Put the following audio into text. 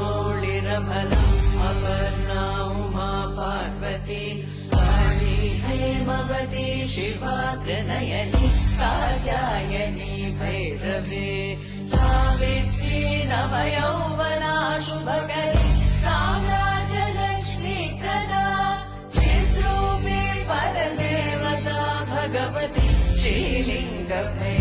चन्द्रमौलिरमलम् अपर्णा उमा पार्वती पाणि हैमवती शिवाद्र नयनी कार्यायनी भैरवे सावित्री नवयौवना शुभकरी साम्राजलक्ष्मी प्रदा चिद्रूपे परदेवता भगवती श्रीलिङ्गभै